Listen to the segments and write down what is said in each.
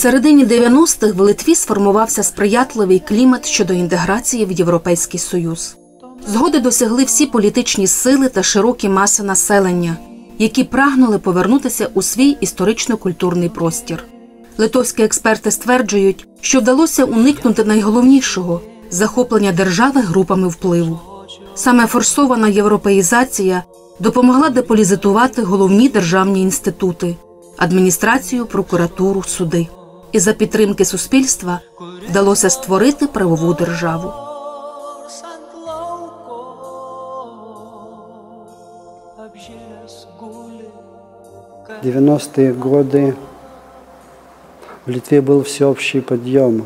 середині 90-х в Литві сформувався сприятливий клімат щодо інтеграції в Європейський Союз. Згоди досягли всі політичні сили та широкі маси населення, які прагнули повернутися у свій історично-культурний простір. Литовські експерти стверджують, що вдалося уникнути найголовнішого захоплення держави групами впливу. Саме форсована європеїзація допомогла деполізитувати головні державні інститути адміністрацію, прокуратуру, суди І за підтримки суспільства вдалося створити правову державу. В 90-е годы в Литве был всеобщий подъем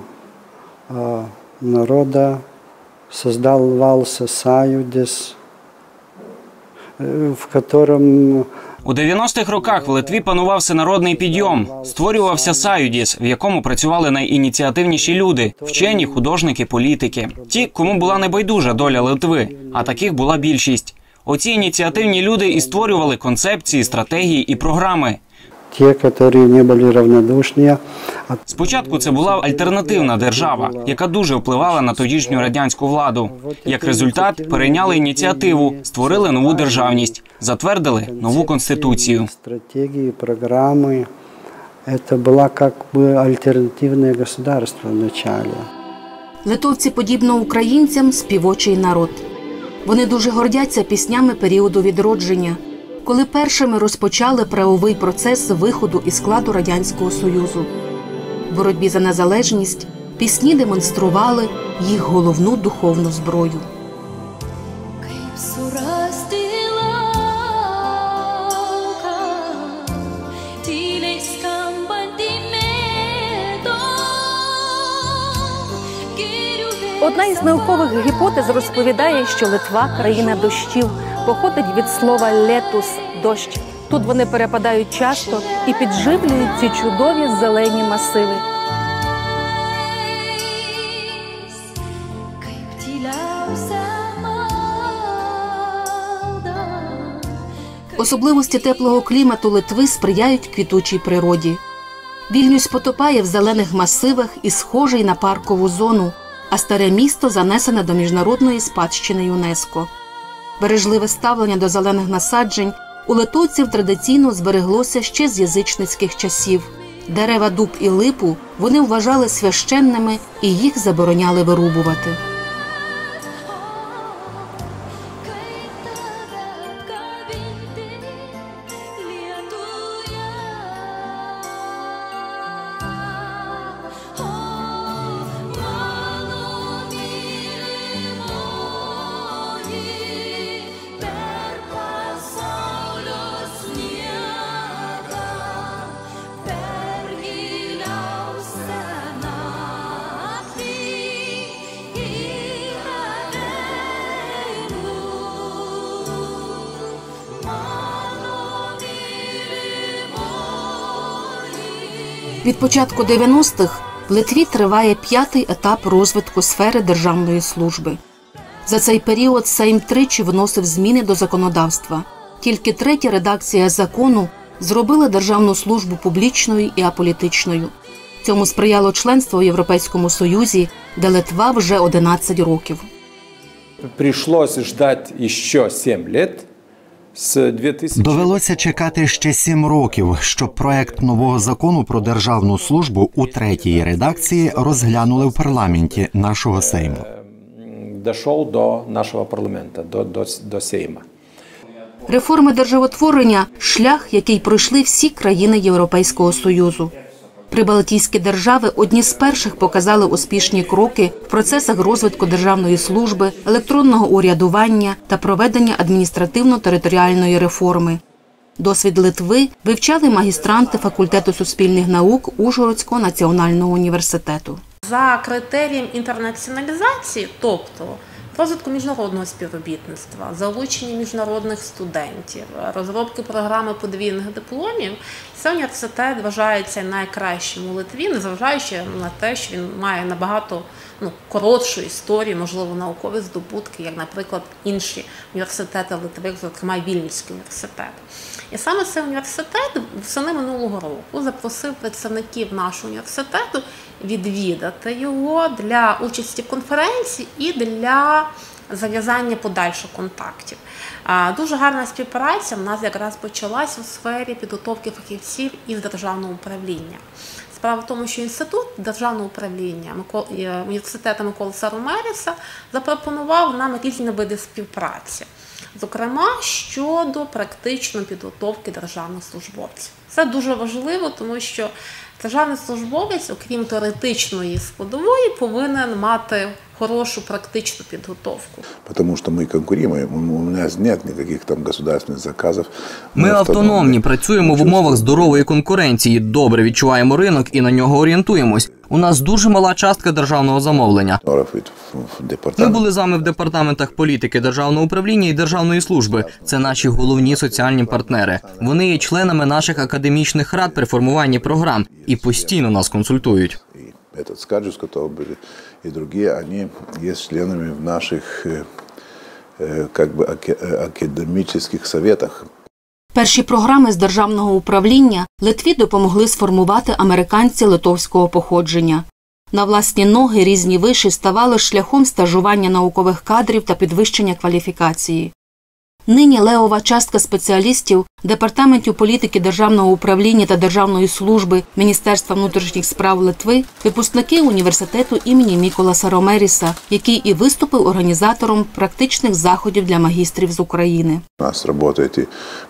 а, народа, создавался союз, э, в котором У 90-х роках в Литві панував всенародний підйом. Створювався Саюдіс, в якому працювали найініціативніші люди вчені, художники, політики. Ті, кому була небайдужа доля Литви, а таких була більшість. Оці ініціативні люди і створювали концепції, стратегії і програми. те, которые не были равнодушны, а Спочатку це була альтернативна держава, яка дуже впливала на тодішню радянську владу. Як результат, перейняли ініціативу, створили нову державність, затвердили нову конституцію. стратегии, программы. Это была как бы альтернативное государство вначале. Литовці, подібно українцям, співочий народ. Вони дуже гордяться піснями періоду відродження, коли першими розпочали правовий процес виходу із складу Радянського Союзу. В боротьбі за незалежність пісні демонстрували їх головну духовну зброю. Одна із наукових гіпотез розповідає, що Литва країна дощів, походить від слова летус дощ. Тут вони перепадають часто і підживлюють ці чудові зелені масиви. Особливості теплого клімату Литви сприяють квітучій природі. Вільнюс потопає в зелених масивах і схожий на паркову зону, а старе місто занесене до міжнародної спадщини ЮНЕСКО. Бережливе ставлення до зелених насаджень у литовців традиційно збереглося ще з язичницьких часів. Дерева дуб і липу вони вважали священними і їх забороняли вирубувати. Від початку 90-х в Литві триває п'ятий етап розвитку сфери державної служби. За цей період Сейм тричі вносив зміни до законодавства. Тільки третя редакція закону зробила державну службу публічною і аполітичною. Цьому сприяло членство у Європейському Союзі, де Литва вже 11 років. Пришлось ждать еще 7 лет. С 2000... Довелося чекати ще сім років, щоб проект нового закону про державну службу у третій редакції розглянули в парламенті нашого Сейму. Дійшов до нашого парламента, до, до, до Сейма. Реформи державотворення шлях, який пройшли всі країни Європейського Союзу. Прибалтійські держави одні з перших показали успішні кроки в процесах розвитку державної служби, електронного урядування та проведення адміністративно-територіальної реформи. Досвід Литви вивчали магістранти факультету суспільних наук Ужгородського національного університету. За критерієм інтернаціоналізації, тобто розвитку міжнародного співробітництва, залучення міжнародних студентів, розробки програми подвійних дипломів, цей університет вважається найкращим у Литві, незважаючи на те, що він має набагато ну, коротшу історію, можливо, наукові здобутки, як, наприклад, інші університети Литви, зокрема Вільнюський університет. І саме цей університет восени минулого року запросив представників нашого університету відвідати його для участі в конференції і для зав'язання подальших контактів. Дуже гарна співпраця в нас якраз почалась у сфері підготовки фахівців із державного управління. Справа в тому, що інститут державного управління е, університету Миколи Саромеріса запропонував нам різні види співпраці, зокрема щодо практичної підготовки державних службовців. Це дуже важливо, тому що державний службовець, окрім теоретичної складової, повинен мати хорошу практичну підготовку. Потому что мы конкурируем, у нас нет никаких там государственных заказов. Ми автономні, працюємо в умовах здорової конкуренції, добре відчуваємо ринок і на нього орієнтуємось. У нас дуже мала частка державного замовлення. Ми були з вами в департаментах політики, державного управління і державної служби. Це наші головні соціальні партнери. Вони є членами наших академічних рад при формуванні програм і постійно нас консультують И этот Скаджус, который были, и другие, они есть членами в наших э, э, как бы аке- э, академических советах. Перші програми з державного управління Литві допомогли сформувати американці литовського походження. На власні ноги різні виші ставали шляхом стажування наукових кадрів та підвищення кваліфікації. Нині левова частка спеціалістів департаментів політики державного управління та державної служби Міністерства внутрішніх справ Литви випускники університету імені Мікола Саромеріса, який і виступив організатором практичних заходів для магістрів з України. У нас работают и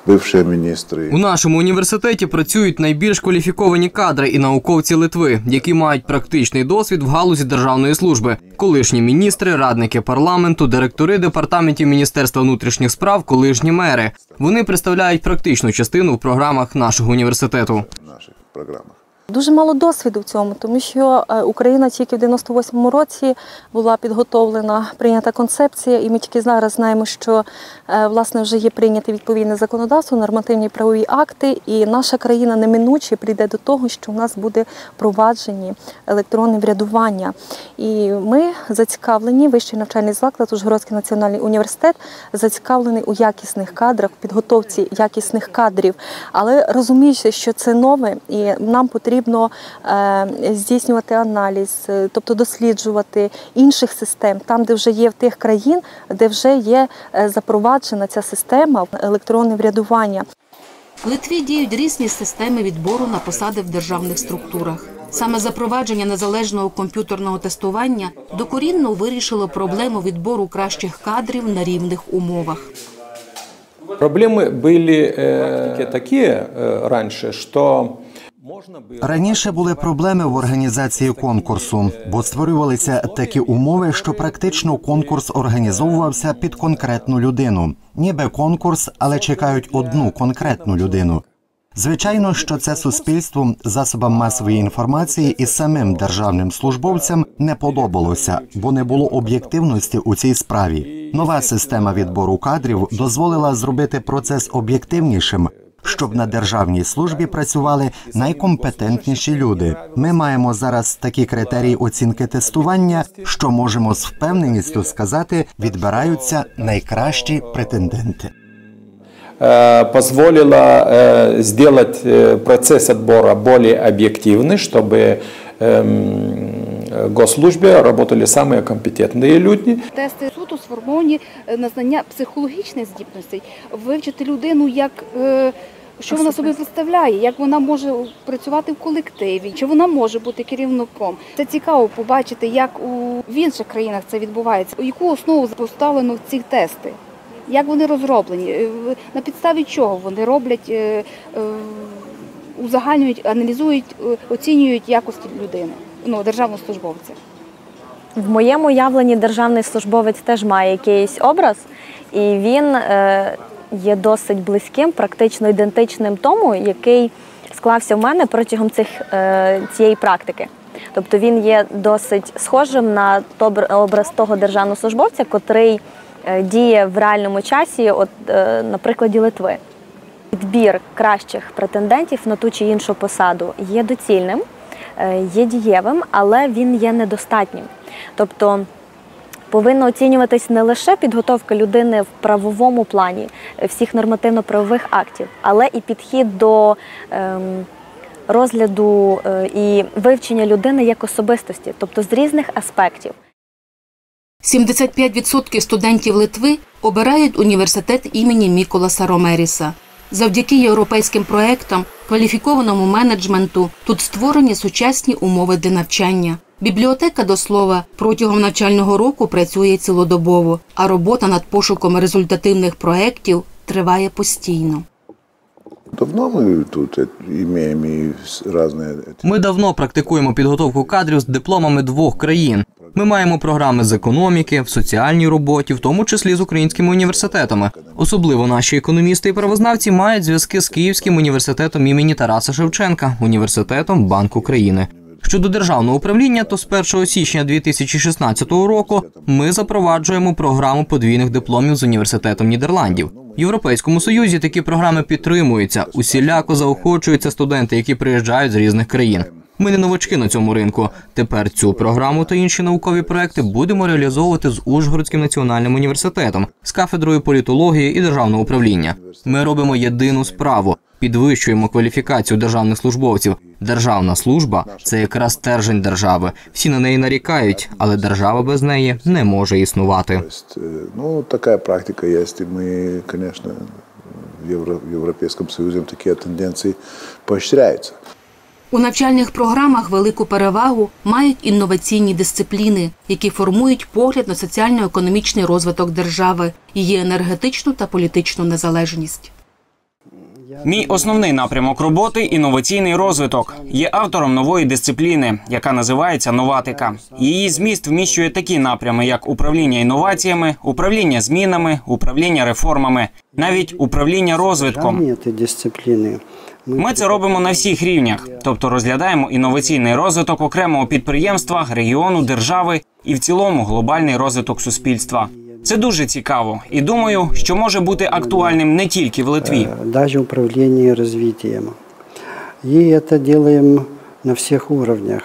бывшие министры. У нашому університеті працюють найбільш кваліфіковані кадри і науковці Литви, які мають практичний досвід в галузі державної служби, колишні міністри, радники парламенту, директори департаментів Міністерства внутрішніх справ, колишні мери. Вони представляють практичну частину в програмах нашого університету. наших программах. Дуже мало досвіду в цьому, тому що е, Україна тільки в 98-му році була підготовлена прийнята концепція, і ми тільки зараз знаємо, що власне вже є прийняте відповідне законодавство, нормативні правові акти, і наша країна неминуче прийде до того, що в нас буде впроваджені електронне врядування. І ми зацікавлені, вищий навчальний заклад, Ужгородський національний університет, зацікавлений у якісних кадрах, підготовці якісних кадрів, але розуміючи, що це нове, і нам потрібно е, здійснювати аналіз, е, тобто досліджувати інших систем, там, де вже є в тих країн, де вже є е, запроваджена ця система електронне врядування. В Литві діють різні системи відбору на посади в державних структурах. Саме запровадження незалежного комп'ютерного тестування докорінно вирішило проблему відбору кращих кадрів на рівних умовах. Проблемы были э, такие э, раньше, что можно было... Раніше були проблеми в організації конкурсу, бо створювалися такі умови, що практично конкурс організовувався під конкретну людину. Ніби конкурс, але чекають одну конкретну людину. Звичайно, що це суспільству, засобам масової інформації і самим державним службовцям не подобалося, бо не було об'єктивності у цій справі. Нова система відбору кадрів дозволила зробити процес об'єктивнішим, щоб на державній службі працювали найкомпетентніші люди. Ми маємо зараз такі критерії оцінки тестування, що можемо з впевненістю сказати, відбираються найкращі претенденти. э, позволило э, сделать э, процесс отбора более объективный, чтобы эм, в госслужбе работали самые компетентные люди. Тести суто сформовані е, на знання психологічних здібностей, вивчити людину, як е, що вона собі представляє, як вона може працювати в колективі, чи вона може бути керівником. Це цікаво побачити, як у в інших країнах це відбувається, у яку основу поставлено ці тести, як вони розроблені, е, на підставі чого вони роблять, е, е, узагальнюють, аналізують, оцінюють якості людини, ну державного службовця. В моєму уявленні державний службовець теж має якийсь образ, і він є досить близьким, практично ідентичним тому, який склався в мене протягом цих, е, цієї практики. Тобто він є досить схожим на образ того державного службовця, котрий е, діє в реальному часі, от е, на прикладі Литви. Відбір кращих претендентів на ту чи іншу посаду є доцільним, є дієвим, але він є недостатнім. Тобто повинна оцінюватись не лише підготовка людини в правовому плані всіх нормативно-правових актів, але і підхід до ем, розгляду е, і вивчення людини як особистості, тобто з різних аспектів. 75% студентів Литви обирають університет імені Міколаса Ромеріса. Завдяки європейським проектам, кваліфікованому менеджменту тут створені сучасні умови для навчання. Бібліотека до слова протягом навчального року працює цілодобово, а робота над пошуком результативних проєктів триває постійно. Давно мы тут э, имеем и с- разные... Ми давно практикуємо підготовку кадрів з дипломами двох країн. Ми маємо програми з економіки, в соціальній роботі, в тому числі з українськими університетами. Особливо наші економісти і правознавці мають зв'язки з Київським університетом імені Тараса Шевченка, університетом Банк України. Щодо державного управління, то з 1 січня 2016 року ми запроваджуємо програму подвійних дипломів з університетом Нідерландів. В Європейському Союзі такі програми підтримуються. Усіляко заохочуються студенти, які приїжджають з різних країн. Ми не новачки на цьому ринку. Тепер цю програму та інші наукові проекти будемо реалізовувати з Ужгородським національним університетом, з кафедрою політології і державного управління. Ми робимо єдину справу: підвищуємо кваліфікацію державних службовців. Державна служба це якраз стержень держави. Всі на неї нарікають, але держава без неї не може існувати. Э, Ну, такая практика есть, и мы, конечно, в, Европейском Союзе такие тенденции поощряются. У навчальних програмах велику перевагу мають інноваційні дисципліни, які формують погляд на соціально-економічний розвиток держави, її енергетичну та політичну незалежність. Мій основний напрямок роботи інноваційний розвиток. Є автором нової дисципліни, яка називається новатика. Її зміст вміщує такі напрями, як управління інноваціями, управління змінами, управління реформами, навіть управління розвитком. Ми це робимо на всіх рівнях, тобто розглядаємо інноваційний розвиток окремого підприємства, регіону, держави і в цілому глобальний розвиток суспільства. Це дуже цікаво, і думаю, що може бути актуальним не тільки в Литві. э, даже управление развитием. И это делаем на всех уровнях.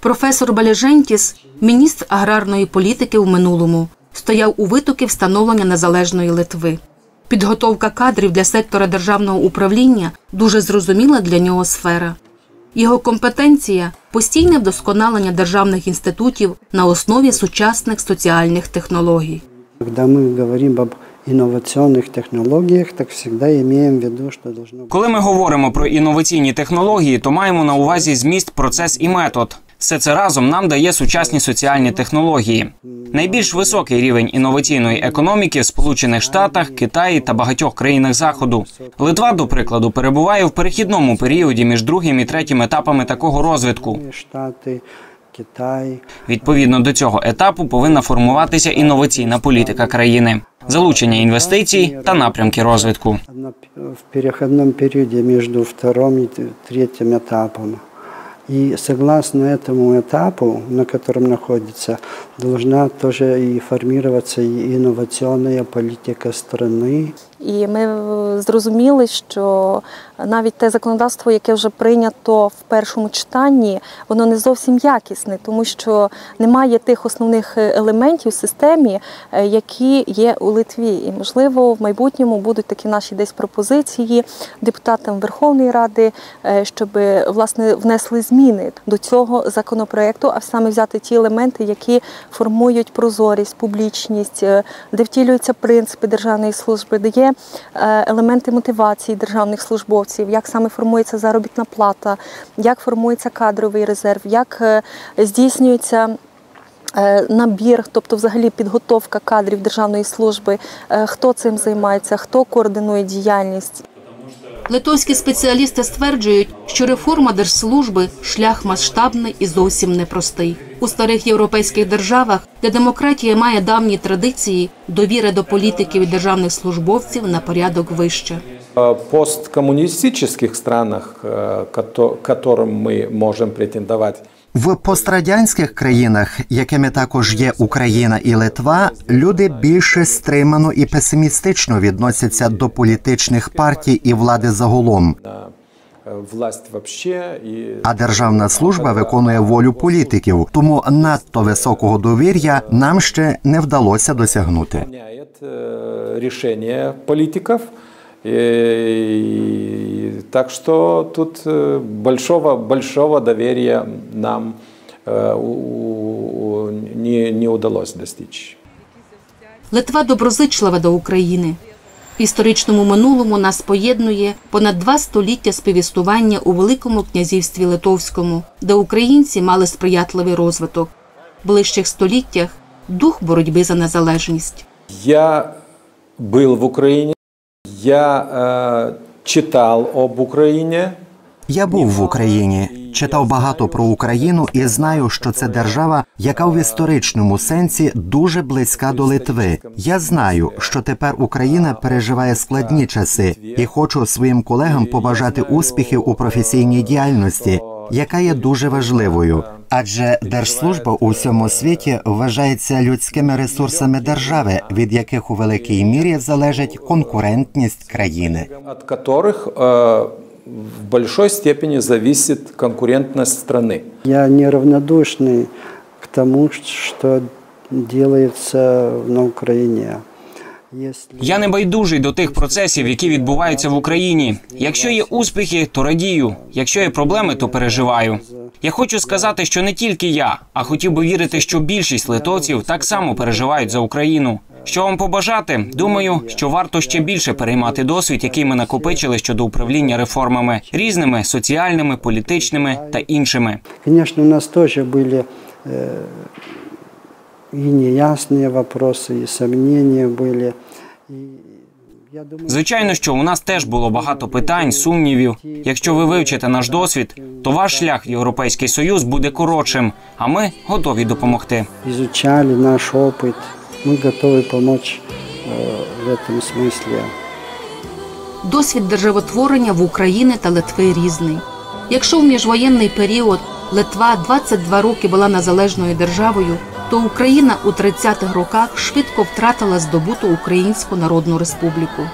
Професор Баляжентіс, міністр аграрної політики в минулому, стояв у витоки встановлення незалежної Литви. Підготовка кадрів для сектора державного управління дуже зрозуміла для нього сфера. Його компетенція постійне вдосконалення державних інститутів на основі сучасних соціальних технологій. Когда мы говорим об инновационных технологиях, так всегда имеем в виду, что должно быть Коли ми говоримо про інноваційні технології, то маємо на увазі зміст, процес і метод. Все це разом нам дає сучасні соціальні технології. Найбільш високий рівень інноваційної економіки в Сполучених Штатах, Китаї та багатьох країнах заходу. Литва, до прикладу, перебуває в перехідному періоді між другим і третім етапами такого розвитку. Штаты, Китай. Відповідно до цього етапу повинна формуватися інноваційна політика країни, залучення інвестицій та напрямки розвитку. Она п- в переходном периоде между вторым и т- третьим этапом. И согласно этому этапу, на котором находится, должна тоже и формироваться и инновационная политика страны. І ми е, зрозуміли, що навіть те законодавство, яке вже прийнято в першому читанні, воно не зовсім якісне, тому що немає тих основних е, елементів в системі, е, які є у Литві. І можливо, в майбутньому будуть такі наші десь пропозиції депутатам Верховної Ради, щоб власне внесли зміни до цього законопроекту, а саме взяти ті елементи, які формують прозорість, публічність, де втілюються принципи державної служби, де є е, елементи мотивації державних службовців, як саме формується заробітна плата, як формується кадровий резерв, як е, здійснюється. е, Набір, тобто взагалі підготовка кадрів державної служби, хто цим займається, хто координує діяльність. Литовські спеціалісти стверджують, що реформа держслужби шлях масштабний і зовсім непростий. У старих європейських державах, де демократія має давні традиції, довіра до політиків і державних службовців на порядок вище. В посткоммунистических странах, э, кото- к которым мы можем претендовать, В пострадянських країнах, якими також є Україна і Литва, люди більше стримано і песимістично відносяться до політичних партій і влади загалом. э, власть вообще и А державна служба виконує волю політиків, тому надто високого довір'я нам ще не вдалося досягнути. выполняет э, решения политиков. И, так что тут э, большого, большого доверия нам э, у- у- не, не удалось достичь. Литва доброзичлива до України. В історичному минулому нас поєднує понад два століття співіснування у Великому князівстві Литовському, де українці мали сприятливий розвиток. В ближчих століттях дух боротьби за незалежність. Я был в Украине, я читал об Украине. Я був в Україні, читав багато про Україну і знаю, що це держава, яка в історичному сенсі дуже близька до Литви. Я знаю, що тепер Україна переживає складні часи, і хочу своїм колегам побажати успіхів у професійній діяльності, яка є дуже важливою Адже держслужба у всьому світі вважається людськими ресурсами держави, від яких у великій мірі залежить конкурентність країни. от которых э, в большой степени зависит конкурентность страны. Я неравнодушный к тому, что делается на Украине. Если Я не байдужий до тих процесів, які відбуваються в Україні. Якщо є успіхи, то радію. Якщо є проблеми, то переживаю. Я хочу сказати, що не тільки я, а хотів би вірити, що більшість литовців так само переживають за Україну. Що вам побажати? Думаю, що варто ще більше переймати досвід, який ми накопичили щодо управління реформами різними соціальними, політичними та іншими. Конечно, у нас тоже были э, и неясные вопросы, и сомнения Звичайно, що у нас теж було багато питань, сумнівів. Якщо ви вивчите наш досвід, то ваш шлях в Європейський Союз буде коротшим, а ми готові допомогти. изучали наш опыт. Мы готовы помочь э, в этом смысле. Досвід державотворення в Україні та Литви різний. Якщо в міжвоєнний період Литва 22 роки була незалежною державою, то Україна у 30-х роках швидко втратила здобуту Українську Народну Республіку.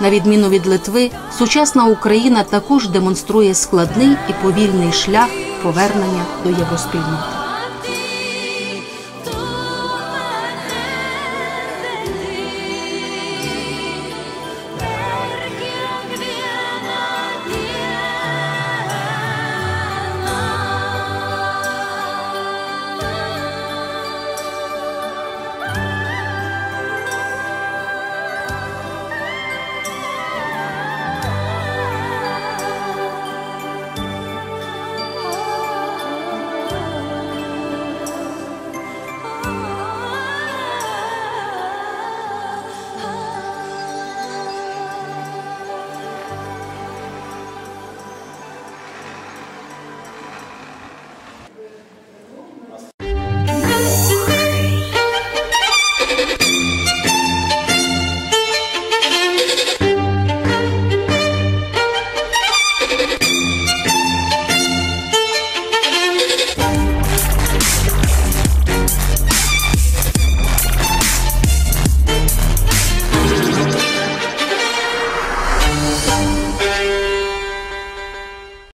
На відміну від Литви, сучасна Україна також демонструє складний і повільний шлях повернення до євроспільноти.